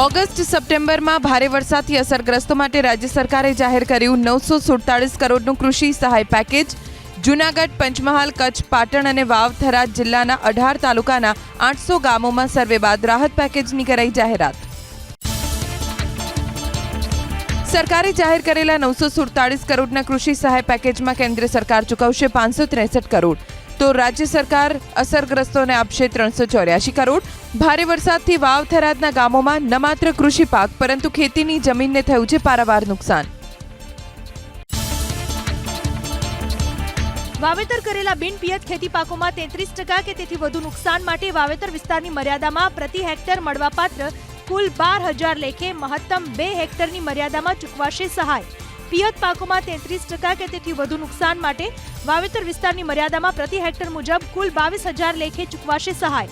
August સપ્ટેમ્બરમાં ભારે વરસાદથી અસરગ્રસ્તો માટે રાજ્ય સરકારે જાહેર કર્યું નવસો સુડતાળીસ કરોડનું કૃષિ સહાય પેકેજ. જૂનાગઢ, પંચમહાલ, કચ્છ, પાટણ અને વાવથરા જિલ્લાના અઢાર તાલુકાના આઠસો ગામોમાં સર્વે બાદ રાહત પેકેજની કરાઈ જાહેરાત. સરકારે જાહેર કરેલા નવસો સુડતાળીસ કરોડના કૃષિ સહાય પેકેજમાં કેન્દ્ર સરકાર ચૂકવશે પાંચસો ત્રેસઠ કરોડ. તો રાજ્ય સરકાર અસરગ્રસ્તોને આપશે ત્રણસો ચોર્યાસી કરોડ. ભારે વરસાદથી વાવ થરાદના ગામોમાં ન માત્ર કૃષિ પાક, પરંતુ ખેતીની જમીનને થયું છે પારાવાર નુકસાન. વાવેતર કરેલા બિનપિયત ખેતી પાકોમાં તેત્રીસ ટકા કે તેથી વધુ નુકસાન માટે વાવેતર વિસ્તારની મર્યાદામાં પ્રતિ હેક્ટર મળવાપાત્ર કુલ બાર હજાર લેખે મહત્તમ બે હેક્ટરની મર્યાદામાં ચૂકવાશે સહાય. પિયત પાકોમાં તેત્રીસ ટકા કે તેથી વધુ નુકસાન માટે વાવેતર વિસ્તારની મર્યાદામાં પ્રતિ હેક્ટર મુજબ કુલ બાવીસ હજાર લેખે ચૂકવાશે સહાય.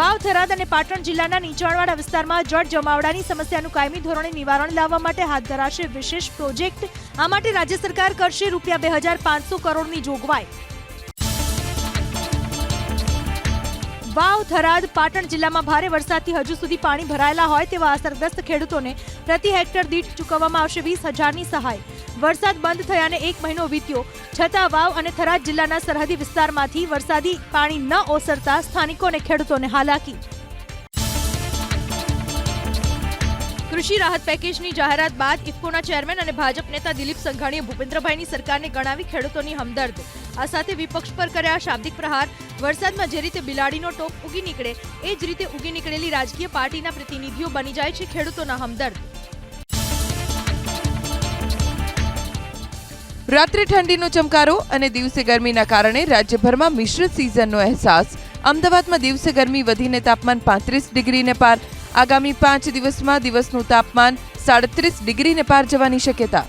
વાવ, થરાદ અને પાટણ જિલ્લાના નીચાણવાળા વિસ્તારમાં જળ જમાવડાની સમસ્યાનું કાયમી ધોરણે નિવારણ લાવવા માટે હાથ ધરાશે વિશેષ પ્રોજેક્ટ. આ માટે રાજ્ય સરકાર કરશે રૂપિયા બે હજાર પાંચસો કરોડની જોગવાઈ. વાવ થરાદ પાટણ જિલ્લામાં ભારે વરસાદથી હજુ સુધી પાણી ભરાયેલા હોય તેવા અસરગ્રસ્ત ખેડૂતોને પ્રતિ હેક્ટર દીઠ ચૂકવવામાં આવશે વીસ હજારની સહાય. વરસાદ બંધ થયાને એક મહિનો વીત્યો. છતાં વાવ અને થરાદ જિલ્લાના સરહદી વિસ્તારમાંથી વરસાદી પાણી ન ઓસરતા સ્થાનિકોને ખેડૂતોને હાલાકી. કૃષિ રાહત પેકેજની જાહેરાત બાદ ઇફકોના ચેરમેન અને ભાજપ નેતા દિલીપ સંઘાણીએ ભૂપેન્દ્રભાઈની સરકારને ગણાવી ખેડૂતોની હમદર્દ. આ સાથે વિપક્ષ પર કર્યા શાબ્દિક પ્રહાર. વરસાદમાં જે રીતે બિલાડીનો ટોપ ઉગી નીકળે, એ જ રીતે ઉગી નીકળેલી રાજકીય પાર્ટીના પ્રતિનિધિઓ બની જાય છે ખેડૂતોના હમદર્દ. રાત્રે ઠંડીનો ચમકારો અને દિવસે ગરમીના કારણે રાજ્યભરમાં મિશ્ર સિઝનનો અહેસાસ. અમદાવાદમાં દિવસે ગરમી વધીને તાપમાન પાંત્રીસ ડિગ્રીને પાર આગામી પાંચ દિવસમાં દિવસનું તાપમાન સાડત્રીસ ડિગ્રીને પાર જવાની શક્યતા.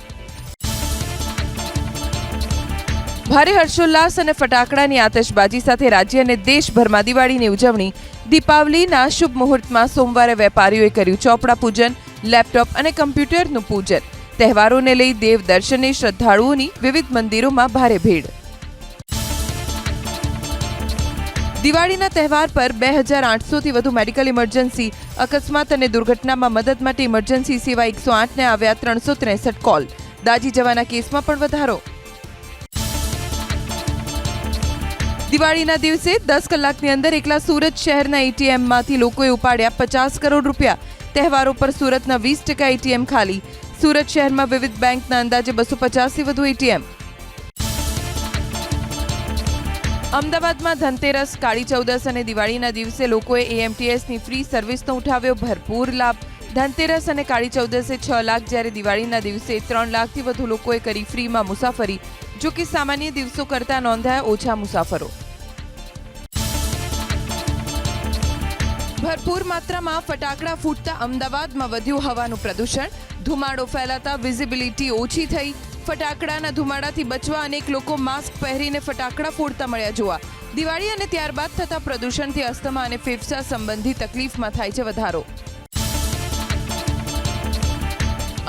ભારે હર્ષોલ્લાસ અને ફટાકડાની આતશબાજી સાથે રાજ્ય અને દેશભરમાં દિવાળીની ઉજવણી. દીપાવલીના શુભ મુહૂર્તમાં સોમવારે વેપારીઓએ કર્યું ચોપડા પૂજન, લેપટોપ અને કમ્પ્યુટરનું પૂજન. તહેવારોને લઈ દેવ દર્શને શ્રદ્ધાળુઓની વિવિધ મંદિરોમાં ભારે ભીડ. દિવાળીના તહેવાર પર બે હજાર આઠસોથી વધુ મેડિકલ ઇમરજન્સી, અકસ્માત અને દુર્ઘટનામાં મદદ માટે ઇમરજન્સી સેવા એકસો આઠને આવ્યા ત્રણસો ત્રેસઠ કોલ. દાજી જવાના કેસમાં પણ વધારો. દિવાળીના દિવસે દસ કલાકની અંદર એકલા સુરત શહેરના એટીએમમાંથી લોકોએ ઉપાડ્યા પચાસ કરોડ રૂપિયા. તહેવારો પર સુરતના વીસ ટકા એટીએમ ખાલી. સુરત શહેરમાં વિવિધ બેંકના અંદાજે બસો પચાસથી વધુ એટીએમ. અમદાવાદમાં ધનતેરસ, કાળી ચૌદસ અને દિવાળીના દિવસે લોકોએ એએમટીએસની ફ્રી સર્વિસનો ઉઠાવ્યો ભરપૂર લાભ. ધનતેરસ અને કાળી ચૌદસે છ લાખ જ્યારે દિવાળીના દિવસે ત્રણ લાખથી વધુ લોકોએ કરી ફ્રીમાં મુસાફરી, જો કે સામાન્ય દિવસો કરતાં નોંધાયા ઓછા મુસાફરો. ભરપૂર માત્રામાં ફટાકડા ફૂટતા અમદાવાદમાં વધ્યું હવાનું પ્રદૂષણ. ધુમાડો ફેલાતા વિઝિબિલિટી ઓછી થઈ. ફટાકડાના ધુમાડાથી બચવા અનેક લોકો માસ્ક પહેરીને ફટાકડા ફોડતા મળ્યા જોવા. દિવાળી અને ત્યારબાદ થતા પ્રદૂષણથી અસ્થમા અને ફેફસા સંબંધી તકલીફમાં થાય છે વધારો.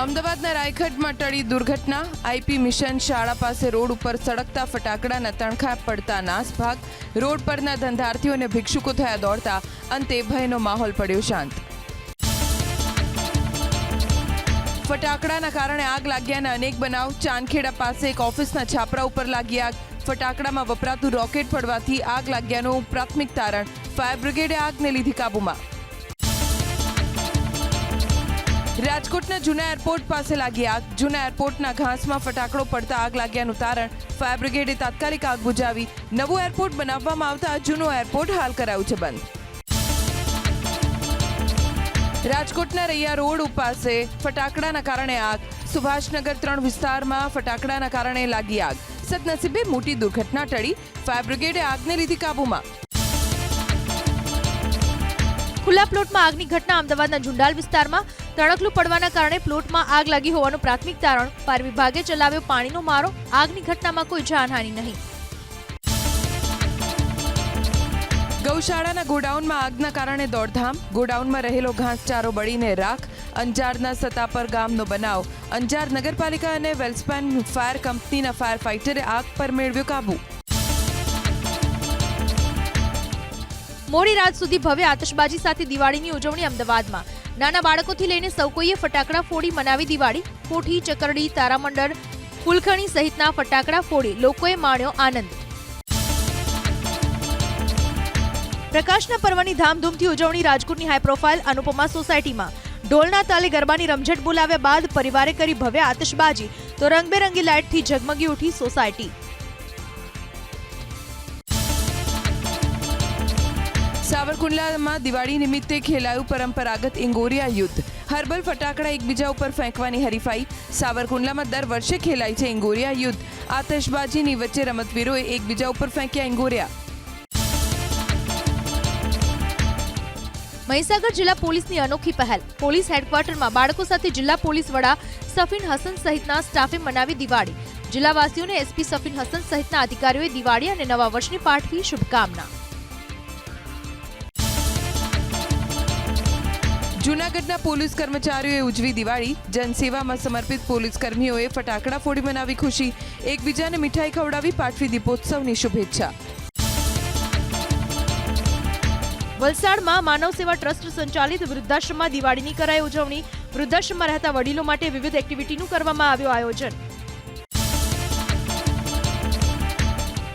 અમદાવાદના રાયગઢમાં ટળી દુર્ઘટના. આઈપી મિશન શાળા પાસે રોડ ઉપર સળગતા ફટાકડાના તણખા પડતા નાસભાગ. રોડ પરના ધંધાર્થીઓ અને ભિક્ષુકો થયા દોડતા. અંતે ભયનો માહોલ પડ્યો શાંત. ફટાકડાના કારણે આગ લાગ્યાના અનેક બનાવ. ચાંદખેડા પાસે એક ઓફિસના છાપરા ઉપર લાગી આગ. ફટાકડામાં વપરાતું રોકેટ પડવાથી આગ લાગ્યાનું પ્રાથમિક તારણ. ફાયર બ્રિગેડે આગને લીધી કાબૂમાં. રાજકોટના જૂના એરપોર્ટ પાસે લાગી આગ. જૂના એરપોર્ટના ઘાસમાં ફટાકડો પડતા આગ લાગ્યાનું તારણ. ફાયર બ્રિગેડે તાત્કાલિક આગ બુજાવી. નવું એરપોર્ટ બનાવવામાં આવતા જૂનું એરપોર્ટ હાલ કરાયું છે બંધ. રાજકોટના રૈયા રોડ પાસે ફટાકડાના કારણે આગ. સુભાષનગર ત્રણ વિસ્તારમાં ફટાકડાના કારણે લાગી આગ. સદનસીબે મોટી દુર્ઘટના ટળી. ફાયર બ્રિગેડે આગને લીધી કાબૂમાં. ખુલ્લા પ્લોટમાં આગની ઘટના અમદાવાદના ઝુંડાલ વિસ્તારમાં. તણકલું પડવાના કારણે પ્લોટમાં આગ લાગી હોવાનું પ્રાથમિક તારણ. ફાયર વિભાગે ચલાવ્યો પાણીનો મારો. આગની ઘટનામાં કોઈ જાનહાનિ નહીં. ગૌશાળાના ગોડાઉનમાં આગના કારણે દોડધામ, ગોડાઉનમાં રહેલો ઘાસચારો બળીને રાખ, અંજારના સતાપર ગામનો બનાવ, અંજાર નગરપાલિકા અને વેલ્સપેન ફાયર કંપનીના ફાયર ફાઇટરે આગ પર મેળવ્યો કાબુ. મોડી રાત સુધી ભવ્ય આતશબાજી સાથે દિવાળીની ઉજવણી અમદાવાદમાં. નાના બાળકોથી લઈને સૌ કોઈએ ફટાકડા ફોડી મનાવી દિવાળી. કોઠી, ચકરડી, તારામંડળ ફૂલખણી સહિતના ફટાકડા ફોડી લોકોએ માણ્યો આનંદ. પ્રકાશના પર્વની ધામધૂમથી ઉજવણી રાજકોટની હાઈ પ્રોફાઇલ અનુપમા સોસાયટીમાં. ઢોલના તાલે ગરબાની રમઝટ બોલાવ્યા બાદ પરિવારે કરી ભવ્ય આતશબાજી. તો રંગબેરંગી લાઇટથી ઝગમગી ઉઠી સોસાયટી. સાવરકુંડલામાં દિવાળી નિમિત્તે ખેલાયું પરંપરાગત ઇંગોરિયા યુદ્ધ. હર્બલ ફટાકડા એકબીજા ઉપર ફેંકવાની હરીફાઈ. સાવરકુંડલામાં દર વર્ષે ખેલાય છે ઇંગોરિયા યુદ્ધ. આતશબાજીની વચ્ચે રમતવીરોએ એકબીજા ઉપર ફેંક્યા ઇંગોરિયા. મહીસાગર જિલ્લા પોલીસની અનોખી પહેલ. પોલીસ હેડક્વાર્ટરમાં બાળકો સાથે જિલ્લા પોલીસ વડા સફીન હસન સહિતના સ્ટાફે મનાવી દિવાળી. જિલ્લાવાસીઓને એસપી સફીન હસન સહિતના અધિકારીઓએ દિવાળી અને નવા વર્ષની પાઠવી શુભકામના. જૂનાગઢના પોલીસ કર્મચારીઓએ ઉજવી દિવાળી. જનસેવામાં સમર્પિત પોલીસ કર્મીઓએ ફટાકડા ફોડી મનાવી ખુશી. એકબીજાને મીઠાઈ ખવડાવી પાઠવી દીપોત્સવની શુભેચ્છા. વલસાડમાં માનવ સેવા ટ્રસ્ટ સંચાલિત વૃદ્ધાશ્રમમાં દિવાળીની કરાઈ ઉજવણી. વૃદ્ધાશ્રમમાં રહેતા વડીલો માટે વિવિધ એક્ટિવિટીનું કરવામાં આવ્યું આયોજન.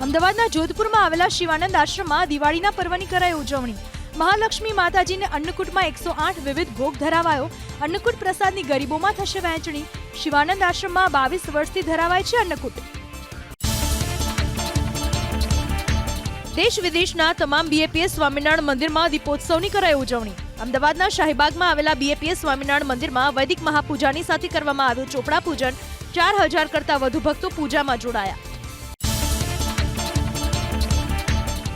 અમદાવાદના જોધપુરમાં આવેલા શિવાનંદ આશ્રમમાં દિવાળીના પર્વની કરાઈ ઉજવણી. મહાલક્ષ્મી માતાજીને અન્નકૂટમાં એકસો આઠ વિવિધ ભોગ ધરાવાયો. અન્નકૂટ પ્રસાદની ગરીબોમાં થશે વહેંચણી. શિવાનંદ આશ્રમમાં બાવીસ વર્ષથી ધરાવાય છે અન્નકૂટ. દેશ વિદેશના તમામ બીએપીએસ સ્વામિનારાયણ મંદિરમાં દીપોત્સવની કરાઈ ઉજવણી. અમદાવાદના શાહીબાગમાં આવેલા બીએપીએસ સ્વામિનારાયણ મંદિરમાં વૈદિક મહાપૂજાની સાથે કરવામાં આવ્યું ચોપડા પૂજન, ચાર હજાર કરતા વધુ ભક્તો પૂજામાં જોડાયા.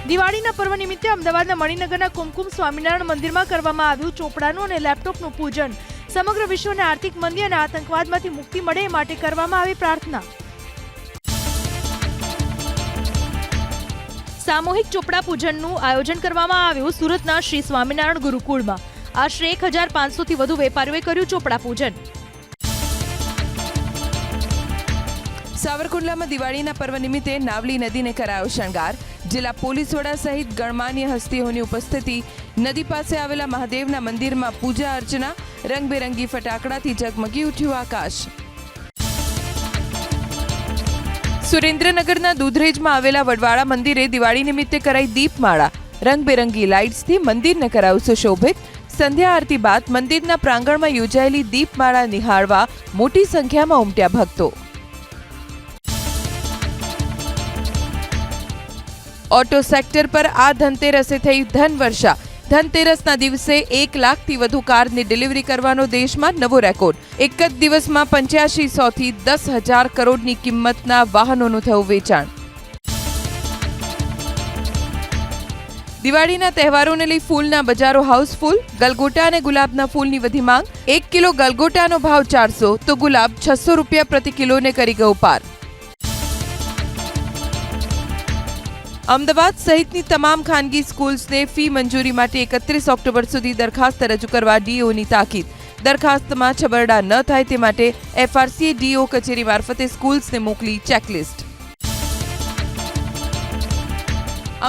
દિવાળીના પર્વ નિમિત્તે અમદાવાદના મણિનગરના કુમકુમ સ્વામિનારાયણ મંદિરમાં કરવામાં આવ્યું ચોપડાનું અને લેપટોપનું પૂજન. સમગ્ર વિશ્વને આર્થિક મંદી અને આતંકવાદમાંથી મુક્તિ મળે એ માટે કરવામાં આવી પ્રાર્થના. સામૂહિક ચોપડા પૂજનનું આયોજન કરવામાં આવ્યું સુરતના શ્રી સ્વામિનારાયણ ગુરુકુળમાં. આશરે એક હજાર પાંચસોથી વધુ વેપારીઓએ કર્યું ચોપડા પૂજન. સાવરકુંડલામાં દિવાળીના પર્વ નિમિત્તે નાવલી નદીને કરાયો શણગાર. જિલ્લા પોલીસ વડા સહિત ગણમાન્ય હસ્તીઓની ઉપસ્થિતિ. નદી પાસે આવેલા મહાદેવના મંદિરમાં પૂજા અર્ચના, રંગબેરંગી ફટાકડાથી ઝગમગી ઉઠ્યું આકાશ. સુરેન્દ્રનગરના દૂધરેજમાં આવેલા વડવાળા મંદિરે દિવાળી નિમિત્તે કરાઈ દીપમાળા. રંગબેરંગી લાઇટ્સથી મંદિરને કરાયું સુશોભિત સંધ્યા આરતી બાદ મંદિરના પ્રાંગણમાં યોજાયેલી દીપમાળા નિહાળવા મોટી સંખ્યામાં ઉમટ્યા ભક્તો. ઓટો સેક્ટર પર આ ધનતેરસે થઈ ધનવર્ષા. ધનતેરસના દિવસે એક લાખથી વધુ કારની ડિલિવરી કરવાનો દેશમાં નવો રેકોર્ડ. એક જ દિવસમાં પંચ્યાસી સોથી દસ હજાર કરોડની કિંમતના વાહનોનું થયું વેચાણ. દિવાળીના તહેવારોને લઈ ફૂલના બજારો હાઉસફુલ, ગલગોટા અને ગુલાબના ફૂલની વધી માંગ. એક કિલો ગલગોટાનો ભાવ ચારસો, તો ગુલાબ છસો રૂપિયા પ્રતિ કિલોને કરી ગયો પાર. અમદાવાદ સહિતની તમામ ખાનગી સ્કૂલ્સને ફી મંજૂરી માટે એકત્રીસ ઓક્ટોબર સુધી દરખાસ્ત રજૂ કરવા ડીઓની તાકીદ. દરખાસ્તમાં છબરડા ન થાય તે માટે એફઆરસીએ ડીઓ કચેરી મારફતે સ્કૂલ્સને મોકલી ચેકલિસ્ટ.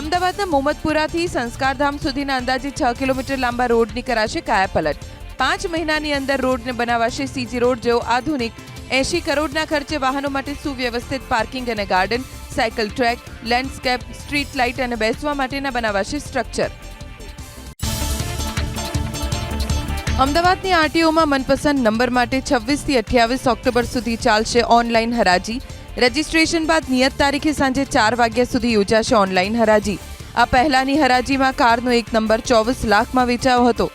અમદાવાદના મોહમ્મદપુરાથી સંસ્કારધામ સુધીના અંદાજે છ કિલોમીટર લાંબા રોડની કરાશે કાયાપલટ પાંચ મહિનાની અંદર રોડને બનાવાશે સીજી રોડ જેવો આધુનિક. એંશી કરોડના ખર્ચે વાહનો માટે સુવ્યવસ્થિત પાર્કિંગ અને garden. Cycle track, landscape, street light અને બેસવા માટેના બનાવાશે સ્ટ્રક્ચર. અમદાવાદની આરટીઓમાં મનપસંદ નંબર માટે છવ્વીસથી અઠ્યાવીસ ઓક્ટોબર સુધી ચાલશે ઓનલાઈન હરાજી. રજીસ્ટ્રેશન બાદ નિયત તારીખે સાંજે ચાર વાગ્યા સુધી યોજાશે ઓનલાઈન હરાજી. આ પહેલાની હરાજીમાં કારનો એક નંબર ચોવીસ લાખમાં વેચાયો હતો.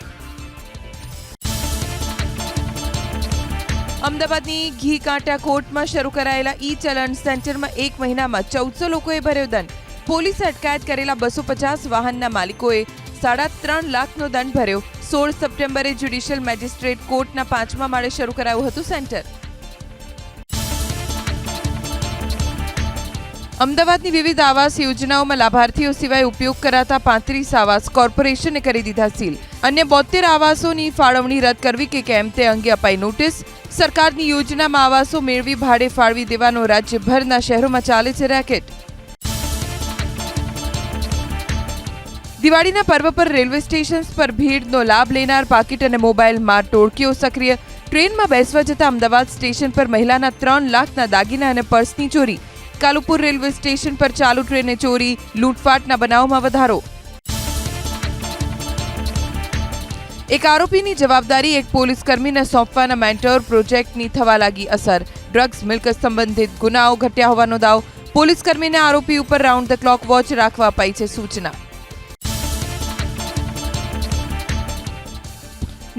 અમદાવાદની ઘી કાંટા કોર્ટમાં શરૂ કરાયેલા ઈ ચલણ સેન્ટરમાં એક મહિનામાં ચૌદસો લોકોએ ભર્યો દંડ. પોલીસે અટકાયત કરેલા બસો પચાસ વાહનના માલિકોએ સાડા ત્રણ લાખનો દંડ ભર્યો. સોળ સપ્ટેમ્બરે જ્યુડિશિયલ મેજિસ્ટ્રેટ કોર્ટના પાંચમા માળે શરૂ કરાયું હતું સેન્ટર. અમદાવાદની વિવિધ આવાસ યોજનાઓમાં લાભાર્થીઓ સિવાય ઉપયોગ કરાતા પાંત્રીસ આવાસ કોર્પોરેશને કરી દીધા સીલ. અન્ય બોતેર આવાસોની ફાળવણી રદ કરવી કે કેમ તે અંગે અપાઈ નોટિસ. સરકારની યોજનામાં આવાસો મેળવી ભાડે ફાળવી દેવાનો રાજ્યભરના શહેરોમાં ચાલે છે રેકેટ. દિવાળીના પર્વ પર રેલવે સ્ટેશન્સ પર ભીડનો લાભ લેનાર પાકીટ અને મોબાઈલમાં ટોળકીઓ સક્રિય. ટ્રેનમાં બેસવા જતા અમદાવાદ સ્ટેશન પર મહિલાના ત્રણ લાખના દાગીના અને પર્સની ચોરી. કાલુપુર રેલવે સ્ટેશન પર ચાલુ ટ્રેને ચોરી, લૂંટફાટના બનાવમાં વધારો. એક આરોપીની જવાબદારી એક પોલીસ કર્મીને સોંપવાના મેન્ટોર પ્રોજેક્ટની થવા લાગી અસર. ડ્રગ્સ મિલકત સંબંધિત ગુનાઓ ઘટ્યા હોવાનો દાવ. પોલીસ કર્મીને આરોપી ઉપર રાઉન્ડ ધ ક્લોક વોચ રાખવા અપાઈ છે સૂચના.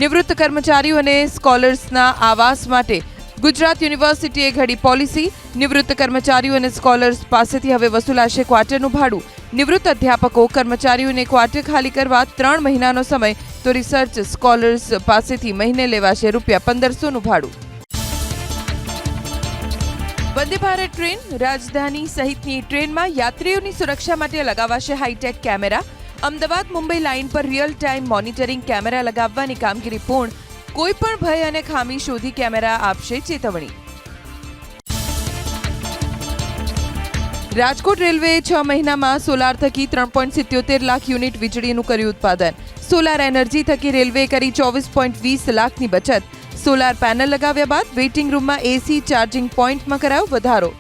નિવૃત્ત કર્મચારીઓ અને સ્કોલર્સના આવાસ માટે ગુજરાત યુનિવર્સિટીએ ઘડી પોલિસી, નિવૃત્ત કર્મચારીઓ અને સ્કોલર્સ પાસેથી હવે વસૂલાશે ક્વાર્ટરનું ભાડું. નિવૃત્ત અધ્યાપકો, કર્મચારીઓને ક્વાર્ટર ખાલી કરવા ત્રણ મહિનાનો સમય, તો રિસર્ચ સ્કોલર્સ પાસેથી મહિને લેવાશે રૂપિયા પંદરસોનું ભાડું. વંદે ભારત ટ્રેન રાજધાની સહિતની ટ્રેનમાં યાત્રીઓની સુરક્ષા માટે લગાવાશે hitech camera. Ahmedabad Mumbai line પર રિયલ ટાઈમ મોનિટરિંગ કેમેરા લગાવવાની કામગીરી પૂર્ણ કોઈ પણ ભય અને ખામી શોધી કેમેરા આપશે ચેતવણી. રાજકોટ રેલવેએ છ મહિનામાં સોલાર થકી ત્રણ પોઈન્ટ સિત્યોતેર લાખ યુનિટ વીજળીનું કર્યું ઉત્પાદન. સોલાર એનર્જી થકી રેલવે કરી ચોવીસ પોઈન્ટ વીસ લાખની બચત. સોલાર પેનલ લગાવ્યા બાદ વેઇટિંગ રૂમમાં એસી ચાર્જિંગ પોઈન્ટમાં કરાયો વધારો.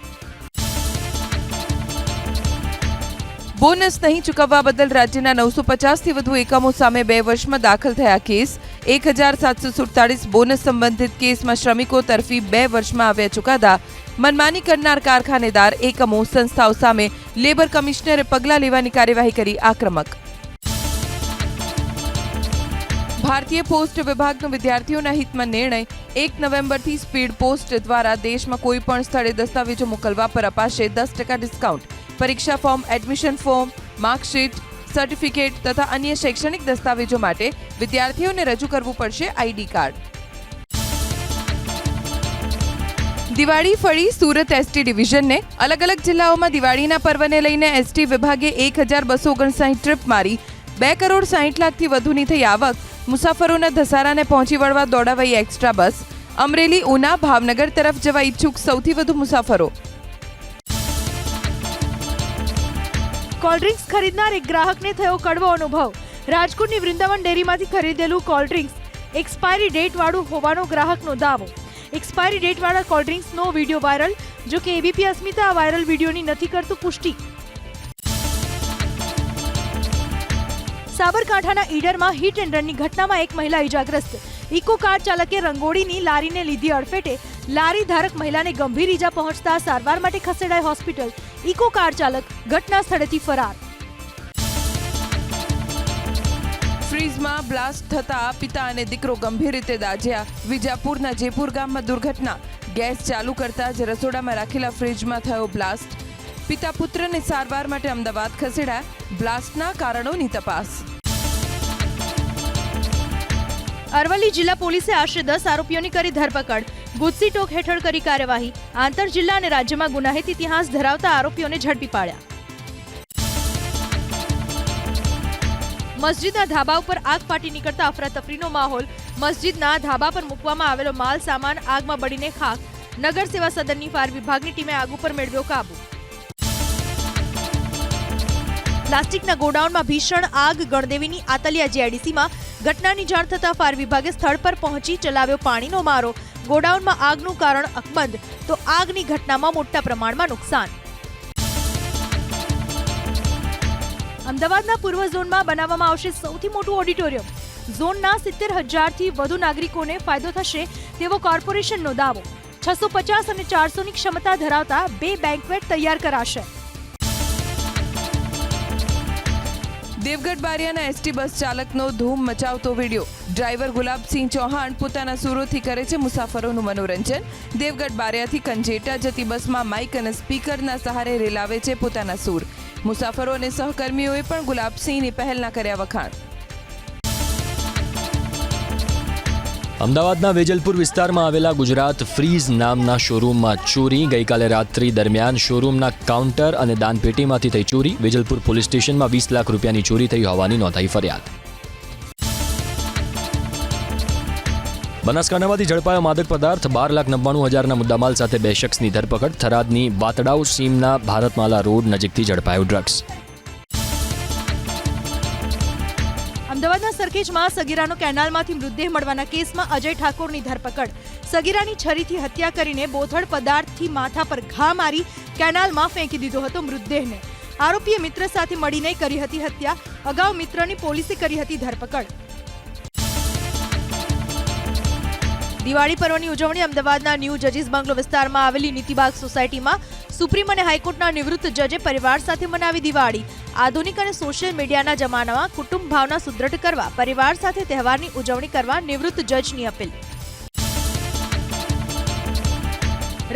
બોનસ નહીં ચૂકવવા બદલ રાજ્યના નવસો પચાસથી વધુ એકમો સામે બે વર્ષમાં દાખલ થયા કેસ. એક હજાર સાતસો સુડતાળીસ બોનસ સંબંધિત કેસમાં શ્રમિકો તરફી બે વર્ષમાં આવ્યા ચુકાદા. મનમાની કરનાર કારખાનેદાર, એકમો, સંસ્થાઓ સામે લેબર કમિશનરે પગલાં લેવાની કાર્યવાહી કરી આક્રમક. ભારતીય પોસ્ટ વિભાગનો વિદ્યાર્થીઓના હિતમાં નિર્ણય. એક નવેમ્બરથી સ્પીડ પોસ્ટ દ્વારા દેશમાં કોઈપણ સ્થળે દસ્તાવેજો મોકલવા પર અપાશે દસ ટકા ડિસ્કાઉન્ટ. પરીક્ષા form, admission form, marksheet certificate તથા અન્ય શૈક્ષણિક દસ્તાવેજો માટે વિદ્યાર્થીઓને રજૂ કરવું પડશે આઈડી કાર્ડ. દિવાળી ફળી સુરત એસટી ડિવિઝનને અલગ અલગ જિલ્લાઓમાં દિવાળીના પર્વને લઈને એસટી વિભાગે એક હજાર બસો ઓગણસાઠ ટ્રીપ મારી. બે કરોડ સાહીઠ લાખથી વધુની થઈ આવક. મુસાફરોના ધસારાને પહોંચી વળવા દોડાવાઈ એક્સ્ટ્રા બસ. અમરેલી ઉના ભાવનગર તરફ જવા ઈચ્છુક સૌથી વધુ મુસાફરો. કોલ્ડ્રિંક્સ ખરીદનાર એક ગ્રાહકને થયો કડવો અનુભવ. રાજકોટની વૃંદાવન ડેરીમાંથી ખરીદેલું કોલ્ડ્રિંક્સ એક્સપાયરી ડેટવાળું હોવાનો ગ્રાહકનો દાવો. એક્સપાયરી ડેટવાળા કોલ્ડ્રિંક્સનો વીડિયો વાયરલ, જો કે એબીપી અસ્મિતા આ વાયરલ વિડીયોની નથી કરતું પુષ્ટિ. સાબરકાંઠાના ઈડરમાં હિટ એન્ડ રનની ઘટનામાં એક મહિલા ઇજાગ્રસ્ત ઇકો કાર ચાલકે રંગોળીની લારીને લીધી અડફેટે લારી ધારક મહિલાને ગંભીર ઈજા પહોંચતા સારવાર માટે ખસેડાઈ હોસ્પિટલ. ઇકો કાર ચાલક ઘટના સ્થળેથી ફરાર. ફ્રીઝમાં બ્લાસ્ટ થતા પિતા અને દીકરો ગંભીર રીતે દાઝ્યા. વિજાપુરના જેપુર ગામમાં દુર્ઘટના. ગેસ ચાલુ કરતા જ રસોડામાં રાખેલા ફ્રીજમાં થયો બ્લાસ્ટ. પિતા પુત્રને સારવાર માટે અમદાવાદ ખસેડાયા. બ્લાસ્ટના કારણોની તપાસ. અરવલ્લી જિલ્લા પોલીસે આશરે દસ આરોપીઓની કરી ધરપકડ. ગુજસી ટોક હેઠળ કરી કાર્યવાહી. આંતર જિલ્લા અને રાજ્યમાં ગુનાહિત ઇતિહાસ ધરાવતા આરોપીઓને ઝડપી પાડ્યા. મસ્જિદના ધાબા ઉપર આગ ફાટી નીકળતા અફરાતફરીનો માહોલ. મસ્જિદના ધાબા પર મૂકવામાં આવેલો માલ સામાન આગમાં બળીને ખાક. નગર સેવા સદનની ફાયર વિભાગની ટીમે આગ ઉપર મેળવ્યો કાબુ. પ્લાસ્ટિકના ગોડાઉનમાં ભીષણ આગ, ગણદેવીની આતલિયા જીઆઈડીસીમાં ઘટનાની જાણ થતાં ફાયર વિભાગે સ્થળ પર પહોંચી ચલાવ્યો પાણીનો મારો. ગોડાઉનમાં આગનું કારણ અકબંધ. તો આગની ઘટનામાં મોટા પ્રમાણમાં નુકસાન. અમદાવાદના પૂર્વ ઝોનમાં બનાવવામાં આવશે સૌથી મોટું ઓડિટોરિયમ. ઝોનના સિત્તેર હજારથી વધુ નાગરિકોને ફાયદો થશે તેવો કોર્પોરેશનનો દાવો. છસો પચાસ અને ચારસોની ક્ષમતા ધરાવતા બે બેન્કવેટ તૈયાર કરાશે. દેવગઢ બારિયાના એસટી બસ ચાલકનો ધૂમ મચાવતો વીડિયો. ડ્રાઈવર ગુલાબસિંહ ચૌહાણ પોતાના સુરોથી કરે છે મુસાફરોનું મનોરંજન. દેવગઢ બારિયાથી કંજેટા જતી બસમાં માઇક અને સ્પીકરના સહારે રેલાવે છે પોતાના સૂર. મુસાફરો અને સહકર્મીઓએ પણ ગુલાબસિંહની પહેલના કર્યા વખાણ. અમદાવાદના વેજલપુર વિસ્તારમાં આવેલા ગુજરાત ફ્રીઝ નામના શોરૂમમાં ચોરી. ગઈકાલે રાત્રિ દરમિયાન શોરૂમના કાઉન્ટર અને દાનપેટીમાંથી થઈ ચોરી. વેજલપુર પોલીસ સ્ટેશનમાં વીસ લાખ રૂપિયાની ચોરી થઈ હોવાની નોંધાઈ ફરિયાદ. બનાસકાંઠામાંથી ઝડપાયો માદક પદાર્થ. બાર લાખ નવ્વાણું હજારના મુદ્દામાલ સાથે બે શખ્સની ધરપકડ. થરાદની બાતડાઉ સીમના ભારતમાલા રોડ નજીકથી ઝડપાયો ડ્રગ્સ. અમદાવાદના સરખેજમાં સગીરાનો કેનાલમાંથી મૃતદેહ મળવાના કેસમાં અજય ઠાકોરની ધરપકડ. સગીરાની છરીથી હત્યા કરીને બોથડ પદાર્થથી માથા પર ઘા મારી કેનાલમાં ફેંકી દીધો હતો મૃતદેહને. આરોપીએ મિત્ર સાથે મળીને કરી હતી હત્યા. અગાઉ મિત્રની પોલીસે કરી હતી ધરપકડ. દિવાળી પર્વની ઉજવણી અમદાવાદના ન્યૂ જજીસ બંગલો વિસ્તારમાં આવેલી નીતિબાગ સોસાયટીમાં સુપ્રીમ અને હાઈકોર્ટના નિવૃત્ત જજે પરિવાર સાથે મનાવી દિવાળી. આધુનિક અને સોશિયલ મીડિયાના જમાનામાં કુટુંબ ભાવના સુદૃઢ કરવા, પરિવાર સાથે તહેવારની ઉજવણી કરવા નિવૃત્ત જજની અપીલ.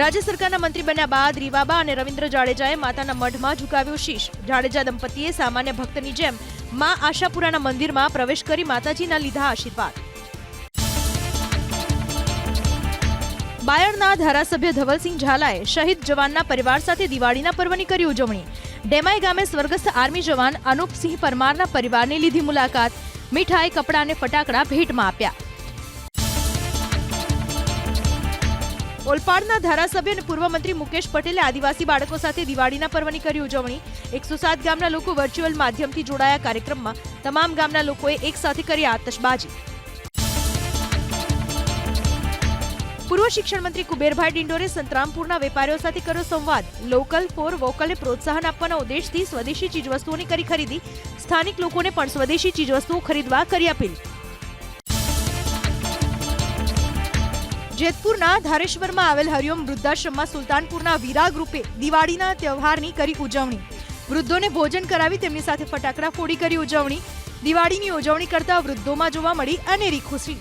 રાજ્ય સરકારના મંત્રી બન્યા બાદ રીવાબા અને રવિન્દ્ર જાડેજાએ માતાના મઢમાં ઝુકાવ્યું શીશ. જાડેજા દંપતીએ સામાન્ય ભક્તની જેમ મા આશાપુરાના મંદિરમાં પ્રવેશ કરી માતાજીના લીધા આશીર્વાદ. બાયડના ધારાસભ્ય ધવલસિંહ ઝાલાએ શહીદ જવાનના પરિવાર સાથે દિવાળીના પર્વની કરી ઉજવણી. ડેમાઈ ગામે સ્વર્ગસ્થ આર્મી જવાન અનુપસિંહ પરમારના પરિવારની લીધી મુલાકાત. મીઠાઈ, કપડાં અને ફટાકડા ભેટમાં આપ્યા. ઓલપાડના ધારાસભ્ય અને પૂર્વ મંત્રી મુકેશ પટેલે આદિવાસી બાળકો સાથે દિવાળીના પર્વની કરી ઉજવણી. એકસો સાત ગામના લોકો વર્ચ્યુઅલ માધ્યમથી જોડાયા કાર્યક્રમમાં. તમામ ગામના લોકોએ એકસાથે કરી આતશબાજી. પૂર્વ શિક્ષણ મંત્રી કુબેરભાઈ ડિંડોરે સંતરામપુરના વેપારીઓ સાથે કર્યો સંવાદ. લોકલ ફોર વોકલને પ્રોત્સાહન આપવાના ઉદ્દેશથી સ્વદેશી ચીજવસ્તુઓની કરી ખરીદી. સ્થાનિક લોકોને પણ સ્વદેશી ચીજવસ્તુઓ ખરીદવા કરી અપીલ. જેતપુરના ધારેશ્વરમાં આવેલ હરિઓમ વૃદ્ધાશ્રમમાં સુલતાનપુરના વીરા ગ્રુપે દિવાળીના તહેવારની કરી ઉજવણી. વૃદ્ધોને ભોજન કરાવી તેમની સાથે ફટાકડા ફોડી કરી ઉજવણી. દિવાળીની ઉજવણી કરતા વૃદ્ધોમાં જોવા મળી અનેરી ખુશી.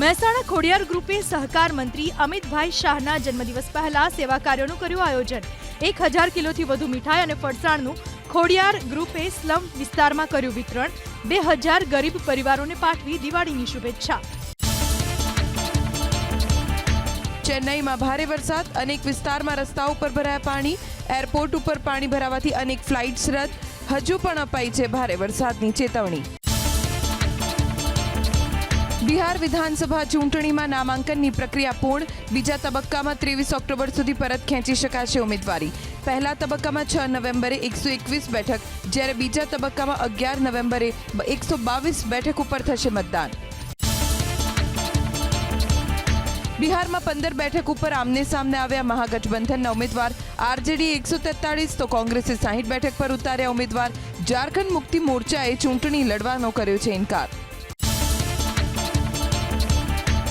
મહેસાણા ખોડિયાર ગ્રુપે સહકાર મંત્રી અમિતભાઈ શાહના જન્મદિવસ પહેલા સેવા કાર્યોનું કર્યું આયોજન. એક હજાર કિલોથી વધુ મીઠાઈ અને ફરસાણનું ખોડિયાર ગ્રુપે સ્લમ વિસ્તારમાં કર્યું વિતરણ. બે હજાર ગરીબ પરિવારોને પાઠવી દિવાળીની શુભેચ્છા. ચેન્નઈમાં ભારે વરસાદ, અનેક વિસ્તારમાં રસ્તાઓ પર ભરાયા પાણી, એરપોર્ટ ઉપર પાણી ભરાવાથી અનેક ફ્લાઇટ્સ રદ. હજુ પણ અપાઈ છે ભારે વરસાદની ચેતવણી. બિહાર વિધાનસભા ચૂંટણીમાં નામાંકનની પ્રક્રિયા પૂર્ણ. બીજા તબક્કામાં ત્રેવીસ ઓક્ટોબર સુધી પરત ખેંચી શકાશે ઉમેદવારી. પહેલા તબક્કામાં છ નવેમ્બરે એકસો એકવીસ બેઠક, જ્યારે બીજા તબક્કામાં અગિયાર નવેમ્બરે એકસો બાવીસ બેઠક ઉપર થશે મતદાન. બિહારમાં પંદર બેઠક ઉપર આમને સામને આવ્યા મહાગઠબંધનના ઉમેદવાર. આરજેડી એકસો તેતાળીસ, તો કોંગ્રેસે સાહીઠ બેઠક પર ઉતાર્યા ઉમેદવાર. ઝારખંડ મુક્તિ મોરચાએ ચૂંટણી લડવાનો કર્યો છે ઇનકાર.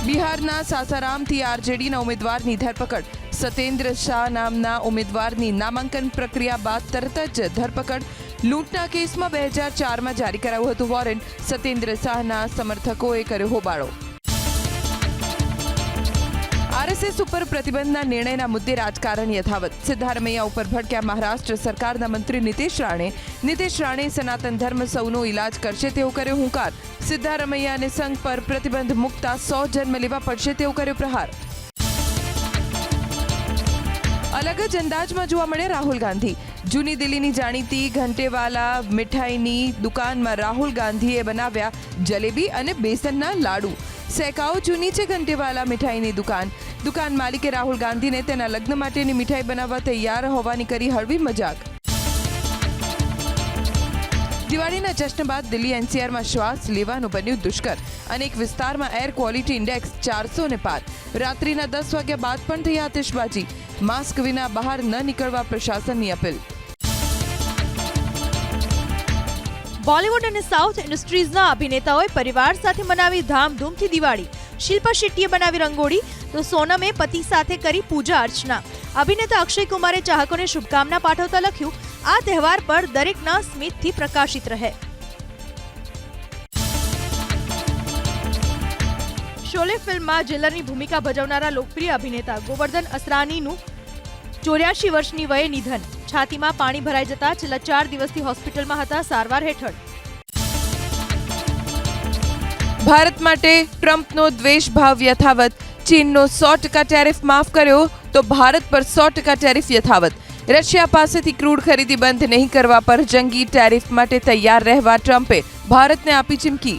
બિહારના સાસારામથી આરજેડીના ઉમેદવારની ધરપકડ. સત્યેન્દ્ર શાહ નામના ઉમેદવારની નામાંકન પ્રક્રિયા બાદ તરત જ ધરપકડ. લૂંટના કેસમાં બે હજાર ચારમાં જારી કરાયું હતું વોરંટ. સત્યેન્દ્ર શાહના સમર્થકોએ કર્યો હોબાળો. આરએસએસ ઉપર પ્રતિબંધના નિર્ણયના મુદ્દે રાજકારણ યથાવત. સિદ્ધારમૈયા ઉપર ભડક્યા મહારાષ્ટ્ર સરકારના મંત્રી નીતિશ રાણે નીતિશ રાણે સનાતન ધર્મ સૌનો ઈલાજ કરશે તેવો કર્યો હુંકાર. સિદ્ધારમૈયાને સંઘ પર પ્રતિબંધ મૂકતા સો જન્મ લેવા પડશે તેવો કર્યો પ્રહાર. અલગ જ અંદાજમાં જોવા મળે રાહુલ ગાંધી. જૂની દિલ્હીની જાણીતી ઘંટેવાલા મીઠાઈની દુકાનમાં રાહુલ ગાંધીએ બનાવ્યા જલેબી અને બેસનના લાડુ. સેકાઓ જૂની છે ઘંટેવાલા મીઠાઈની દુકાન. દુકાન માલિકે રાહુલ ગાંધીને તેના લગ્ન માટેની મીઠાઈ બનાવવા તૈયાર હોવાની કરી હળવી મજાક. દિવાળીના જશ્ન બાદ દિલ્હી એનસીઆરમાં શ્વાસ લેવાનું બન્યું દુષ્કર. અનેક વિસ્તારમાં એર ક્વોલિટી ઇન્ડેક્સ ચારસો ને પાર. રાત્રિના દસ વાગ્યા બાદ પણ થઈ આતિશબાજી. માસ્ક વિના બહાર ન નીકળવા પ્રશાસનની અપીલ. બોલિવૂડ અને સાઉથ ઇન્ડસ્ટ્રીઝના અભિનેતાઓએ પરિવાર સાથે મનાવી ધામધૂમથી દિવાળી. શિલ્પા શેટ્ટીએ બનાવી રંગોળી. તો સોનમે પતિ સાથે કરી પૂજા અર્ચના. અભિનેતા અક્ષય કુમારે ચાહકોને શુભકામના પાઠવતા લખ્યું, આ તહેવાર પર દરેકના સ્મિતથી પ્રકાશિત રહે. શોલે ફિલ્મમાં જેલરની ભૂમિકા ભજવનારા લોકપ્રિય અભિનેતા ગોવર્ધન અસરાનીનું ચોર્યાસી વર્ષની વયે નિધન. છાતીમાં પાણી ભરાઈ જતા છેલ્લા ચાર દિવસથી હોસ્પિટલમાં હતા સારવાર હેઠળ. ભારત માટે ટ્રમ્પનો દ્વેષભાવ યથાવત. ચીનનો સો ટકા ટેરિફ માફ કર્યો તો ભારત પર સો ટકા ટેરિફ યથાવત. રશિયા પાસેથી ક્રૂડ ખરીદી બંધ નહીં કરવા પર જંગી ટેરિફ માટે તૈયાર રહેવા ટ્રમ્પે ભારતને આપી ચીમકી.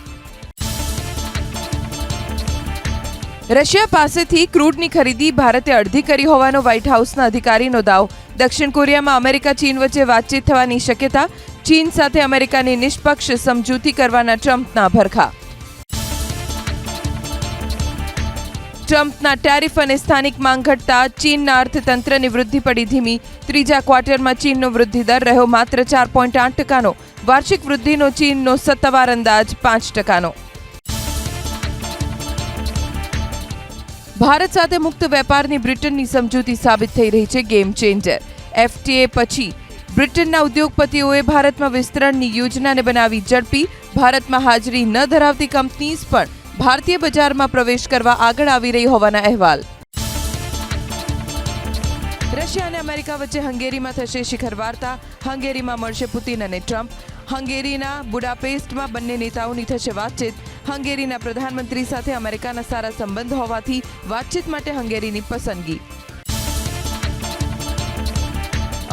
રશિયા પાસેથી ક્રૂડની ખરીદી ભારતે અડધી કરી હોવાનો વ્હાઇટ હાઉસના અધિકારીનો દાવ. દક્ષિણ કોરિયામાં અમેરિકા ચીન વચ્ચે વાતચીત થવાની શક્યતા. ચીન સાથે અમેરિકાની નિષ્પક્ષ સમજૂતી કરવાના ટ્રમ્પના ભરખા. ટ્રમ્પના ટેરિફ અને સ્થાનિક માંગ ઘટતા ચીનના અર્થતંત્રની વૃદ્ધિ પડી ધીમી. ત્રીજા ક્વાર્ટરમાં ચીનનો વૃદ્ધિ દર રહ્યો માત્ર ચાર પોઈન્ટ આઠ ટકાનો. વાર્ષિક વૃદ્ધિનો ચીનનો સત્તાવાર અંદાજ પાંચ ટકાનો. ભારત સાથે મુક્ત વેપારની બ્રિટનની સમજૂતી સાબિત થઈ રહી છે ગેમ ચેન્જર. એફટીએ પછી બ્રિટનના ઉદ્યોગપતિઓએ ભારતમાં વિસ્તરણની યોજનાને બનાવી ઝડપી, ભારતમાં હાજરી ન ધરાવતી કંપનીઝ પણ ભારતીય બજારમાં પ્રવેશ કરવા આગળ આવી રહી હોવાના અહેવાલ. રશિયા અને અમેરિકા વચ્ચે હંગેરીમાં થશે શિખર વાર્તા. હંગેરીમાં મળશે પુતિન અને ટ્રમ્પ. હંગેરીના બુડાપેસ્ટમાં બંને નેતાઓની થશે વાતચીત. હંગેરીના પ્રધાનમંત્રી સાથે અમેરિકાના સારા સંબંધ હોવાથી વાતચીત માટે હંગેરીની પસંદગી.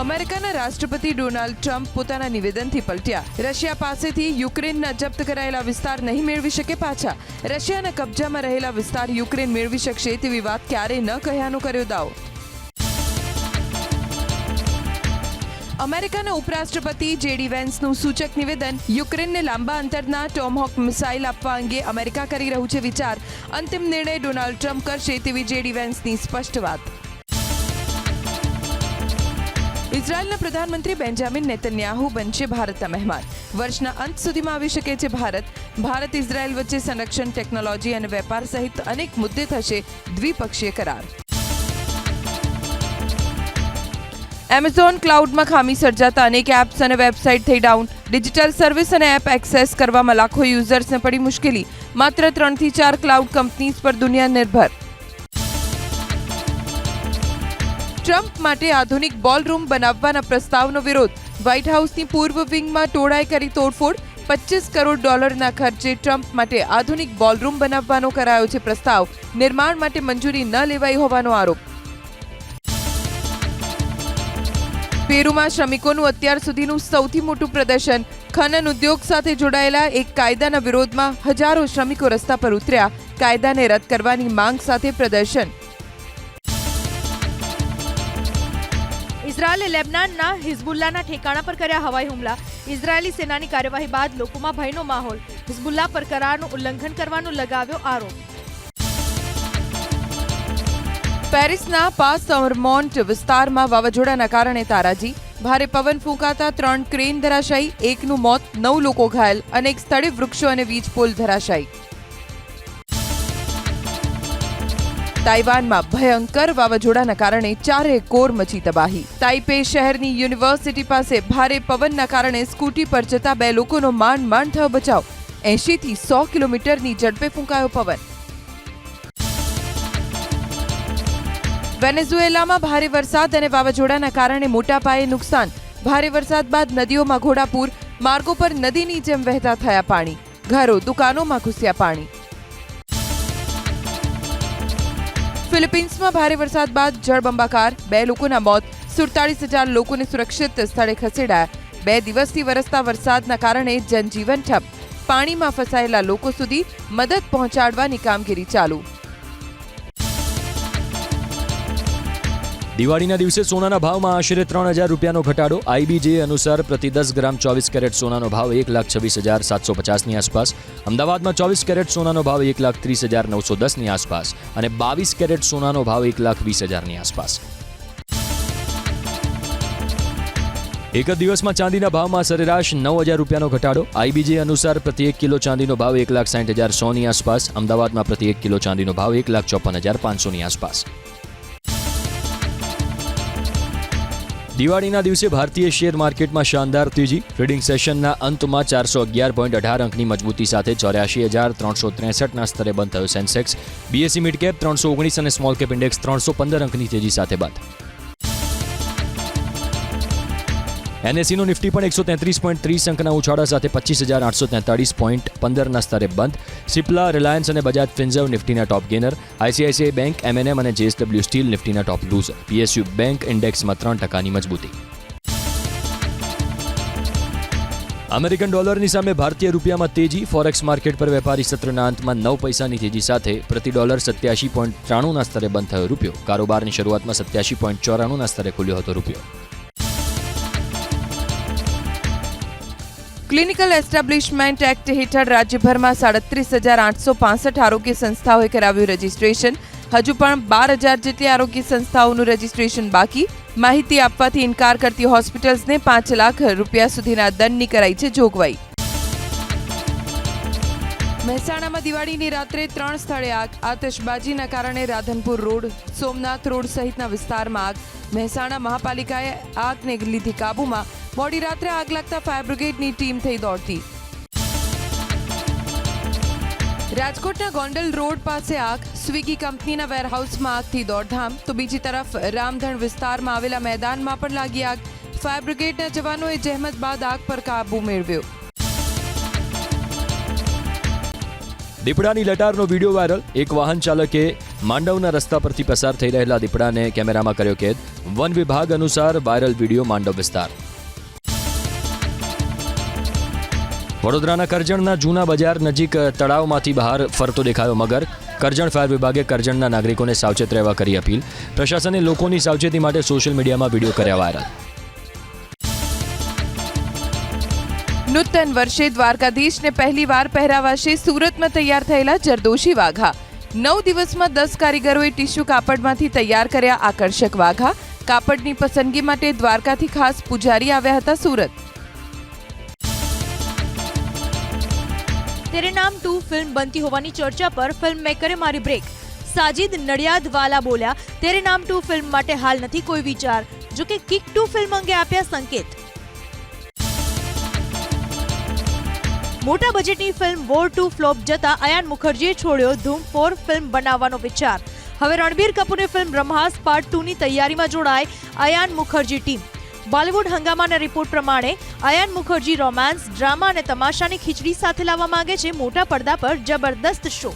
અમેરિકાના રાષ્ટ્રપતિ ડોનાલ્ડ ટ્રમ્પ પોતાના નિવેદનથી પલટ્યા. રશિયા પાસેથી યુક્રેનના જપ્ત કરાયેલા વિસ્તાર નહીં મેળવી શકે પાછા. રશિયાના કબજામાં રહેલા વિસ્તાર યુક્રેન મેળવી શકશે તેવી વાત ક્યારેય ન કહ્યાનો કર્યો દાવો. અમેરિકાના ઉપરાષ્ટ્રપતિ જેડી વેન્સનું સૂચક નિવેદન, યુક્રેનને લાંબા અંતરના ટોમહોક મિસાઇલ આપવા અંગે અમેરિકા કરી રહ્યું છે વિચાર. અંતિમ નિર્ણય ડોનાલ્ડ ટ્રમ્પ કરશે તેવી જેડી વેન્સની સ્પષ્ટ વાત. ઇઝરાયલના પ્રધાનમંત્રી બેન્જામિન નેતન્યાહુ બનશે ભારતના મહેમાન. વર્ષના અંત સુધીમાં આવી શકે છે ભારત. ભારત ઇઝરાયલ વચ્ચે સંરક્ષણ, ટેકનોલોજી અને વેપાર સહિત અનેક મુદ્દે થશે દ્વિપક્ષીય કરાર. એમેઝોન ક્લાઉડમાં ખામી સર્જાતા અનેક એપ્સ અને વેબસાઇટ થઈ ડાઉન ડિજિટલ સર્વિસ અને એપ એક્સેસ કરવામાં લાખો યુઝર્સને પડી મુશ્કેલી. માત્ર ત્રણથી ચાર ક્લાઉડ કંપનીઝ પર દુનિયા નિર્ભર. ટ્રમ્પ માટે આધુનિક બોલરૂમ બનાવવાના પ્રસ્તાવનો વિરોધ. વ્હાઇટ હાઉસની પૂર્વ વિંગમાં ટોળાએ કરી તોડફોડ. પચીસ કરોડ ડોલરના ખર્ચે ટ્રમ્પ માટે આધુનિક બોલરૂમ બનાવવાનો કરાયો છે પ્રસ્તાવ. નિર્માણ માટે મંજૂરી ન લેવાઈ હોવાનો આરોપ. પેરુમાં શ્રમિકોનું અત્યાર સુધીનું સૌથી મોટું પ્રદર્શન. ખનન ઉદ્યોગ સાથે જોડાયેલા એક કાયદાના વિરોધમાં હજારો શ્રમિકો રસ્તા પર ઉતર્યા. કાયદાને રદ કરવાની માંગ સાથે પ્રદર્શન. ઇઝરાયેલે લેબનાનના હિઝબુલ્લાના ઠેકાણા પર કર્યા હવાઈ હુમલા. ઇઝરાયેલી સેનાની કાર્યવાહી બાદ લોકોમાં ભયનો માહોલ. હિઝબુલ્લા પર કરારનું ઉલ્લંઘન કરવાનો લગાવ્યો આરોપ. પેરિસના પાસ સમરમોન્ટ વિસ્તારમાં વાવાઝોડાના કારણે તારાજી, ભારે પવન ફૂંકાતા ત્રણ ક્રેન ધરાશાયી, એકનું મોત, નવ લોકો ઘાયલ, અનેક સ્થળે વૃક્ષો અને વીજ પોલ ધરાશાયી. તાઇવાનમાં ભયંકર વાવાઝોડાના કારણે ચારે કોર મચી તબાહી. તાઇપે શહેરની યુનિવર્સિટી પાસે ભારે પવનના કારણે સ્કૂટી પર જતા બે લોકોનો માંડ માંડ થયો બચાવ. એંશીથી સો કિલોમીટરની ઝડપે ફૂંકાયો પવન. વેનેઝુએલામાં ભારે વરસાદ અને વાવાઝોડાના કારણે મોટા પાયે નુકસાન. ભારે વરસાદ બાદ નદીઓમાં ઘોડાપૂર, માર્ગો પર નદીની જેમ વહેતા થયા પાણી. ઘરો, દુકાનોમાં ઘૂસ્યા પાણી. ફિલિપિન્સમાં ભારે વરસાદ બાદ જળબંબાકાર બે લોકોના મોત, સુડતાળીસ હજાર લોકોને સુરક્ષિત સ્થળે ખસેડાયા. બે દિવસથી વરસતા વરસાદના કારણે જનજીવન ઠપ. પાણીમાં ફસાયેલા લોકો સુધી મદદ પહોંચાડવાની કામગીરી ચાલુ. દિવાળીના દિવસે સોનાના ભાવમાં આશરે ત્રણ હજાર રૂપિયાનો ઘટાડો. આઈબીજે અનુસાર પ્રતિ દસ ગ્રામ ચોવીસ કેરેટ સોનાનો ભાવ એક લાખ છવ્વીસ હજાર સાતસો પચાસની આસપાસ. અમદાવાદમાં ચોવીસ કેરેટ સોનાનો ભાવ એક લાખ ત્રીસ હજાર નવસો દસની આસપાસ અને બાવીસ કેરેટ સોનાનો ભાવ એક લાખ વીસ હજારની આસપાસ. એક જ દિવસમાં ચાંદીના ભાવમાં સરેરાશ નવ હજાર રૂપિયાનો ઘટાડો. આઈબીજે અનુસાર પ્રતિ એક કિલો ચાંદીનો ભાવ એક લાખ સાઠ હજાર સોની આસપાસ. અમદાવાદમાં પ્રતિ એક કિલો ચાંદીનો ભાવ એક લાખ ચોપન હજાર પાંચસોની આસપાસ. દિવાળીના દિવસે ભારતીય શેર માર્કેટમાં શાનદાર તેજી. ટ્રેડિંગ સેશનના અંતમાં ચારસો અગિયાર પોઈન્ટ અઢાર અંકની મજબૂતી સાથે ચોર્યાસી હજાર ત્રણસો ત્રેસઠના સ્તરે બંધ થયો સેન્સેક્સ. બીએસસી મિડકેપ ત્રણસો ઓગણીસ અને સ્મોલ કેપ ઇન્ડેક્સ ત્રણસો પંદર અંકની તેજી સાથે બંધ. એનએસસીનો નિફ્ટી પણ એકસો તેત્રીસ પોઈન્ટ ત્રીસ અંકના ઉછાળા સાથે પચીસ હજાર આઠસો તેતાળીસ પોઈન્ટ પંદરના સ્તરે બંધ. સિપ્લા, રિલાયન્સ અને બજાજ ફિન્ઝર્વ નિફ્ટીના ટોપ ગેનર આઈસીઆઈસીઆઈ બેંક, એમએનએમ અને જેએસડબલ્યુ સ્ટીલ નિફ્ટીના ટોપ લૂઝર પીએસયુ બેંક ઇન્ડેક્સમાં ત્રણ ટકાની મજબૂતી. અમેરિકન ડોલરની સામે ભારતીય રૂપિયામાં તેજી. ફોરેક્સ માર્કેટ પર વેપારી સત્રના અંતમાં નવ પૈસાની તેજી સાથે પ્રતિ ડોલર સત્યાસી પોઈન્ટ ત્રાણુંના સ્તરે બંધ થયો રૂપિયો. કારોબારની શરૂઆતમાં સત્યાસી પોઈન્ટ ચોરાણુંના સ્તરે ખુલ્યો હતો રૂપિયો. ક્લિનિકલ એસ્ટાબ્લિશમેન્ટ એક્ટ હેઠળ રાજ્યભરમાં સાડત્રીસ હજાર આઠસો પાસઠ આરોગ્ય સંસ્થાઓએ કરાવ્યું રજીસ્ટ્રેશન હજુ પણ બાર હજાર જેટલી આરોગ્ય સંસ્થાઓનું રજીસ્ટ્રેશન બાકી. માહિતી આપવાથી ઇનકાર કરતી હોસ્પિટલ્સને પાંચ લાખ રૂપિયા સુધીના દંડની કરાઈ છે જોગવાઈ. મહેસાણામાં દિવાળીની રાત્રે ત્રણ સ્થળે આગ, આતશબાજીના કારણે રાધનપુર રોડ, સોમનાથ રોડ સહિતના વિસ્તારમાં આગ. મહેસાણા મહાપાલિકાએ આગને લીધી કાબૂમાં. મોડી રાત્રે આગ લાગતા ફાયર બ્રિગેડની ટીમ થઈ દોડતી. રાજકોટના ગોંડલ રોડ પાસે આગ. સ્વિગી કંપનીના વેરહાઉસમાં આગથી દોડધામ. તો બીજી તરફ રામધણ વિસ્તારમાં આવેલા મેદાનમાં પણ લાગી આગ. ફાયર બ્રિગેડના જવાનોએ જહેમત બાદ આગ પર કાબુ મેળવ્યો. દીપડાની લટારનો વીડિયો વાયરલ. એક વાહન ચાલકે માંડવના રસ્તા પરથી પસાર થઈ રહેલા દીપડાને કેમેરામાં કર્યો કેદ. વન વિભાગ અનુસાર વાયરલ વીડિયો માંડવ વિસ્તાર. વડોદરાના કરજણના જૂના બજાર નજીક તળાવમાંથી બહાર ફરતો દેખાયો મગર. કરજણ ફાયર વિભાગે કરજણના નાગરિકોને સાવચેત રહેવા કરી અપીલ. પ્રશાસને લોકોની સાવચેતી માટે સોશિયલ મીડિયામાં વીડિયો કર્યા વાયરલ. નૂતન વર્ષે દ્વારકાધીશને પહેલીવાર પહેરાવાશે સુરતમાં તૈયાર થયેલા જરદોશી વાઘા. નવ દિવસમાં દસ કારીગરોએ ટીશ્યુ કાપડમાંથી તૈયાર કર્યા આકર્ષક વાઘા. કાપડની પસંદગી માટે દ્વારકાથી ખાસ પૂજારી આવ્યા હતા સુરત. તેરે નામ ટુ ફિલ્મ બનતી હોવાની ચર્ચા પર ફિલ્મ મેકરે મારી બ્રેક. સાજિદ નડિયાદવાલા બોલ્યા, તેરે નામ ટુ ફિલ્મ માટે હાલ નથી કોઈ વિચાર. જો કે કિક ટુ ફિલ્મ અંગે આપ્યા સંકેત. મોટા બજેટની ફિલ્મ વોર ટુ ફ્લોપ જતા અયાન મુખર્જીએ છોડ્યો ધૂમ ફોર ફિલ્મ બનાવવાનો વિચાર. હવે રણબીર કપૂરની ફિલ્મ બ્રહ્માસ પાર્ટ ટુની તૈયારીમાં જોડાય અયાન મુખર્જી ટીમ બોલિવૂડ હંગામાના રિપોર્ટ પ્રમાણે અયાન મુખર્જી રોમાન્સ ડ્રામા અને તમાશાની ખીચડી સાથે લાવવા માંગે છે મોટા પડદા પર જબરદસ્ત શો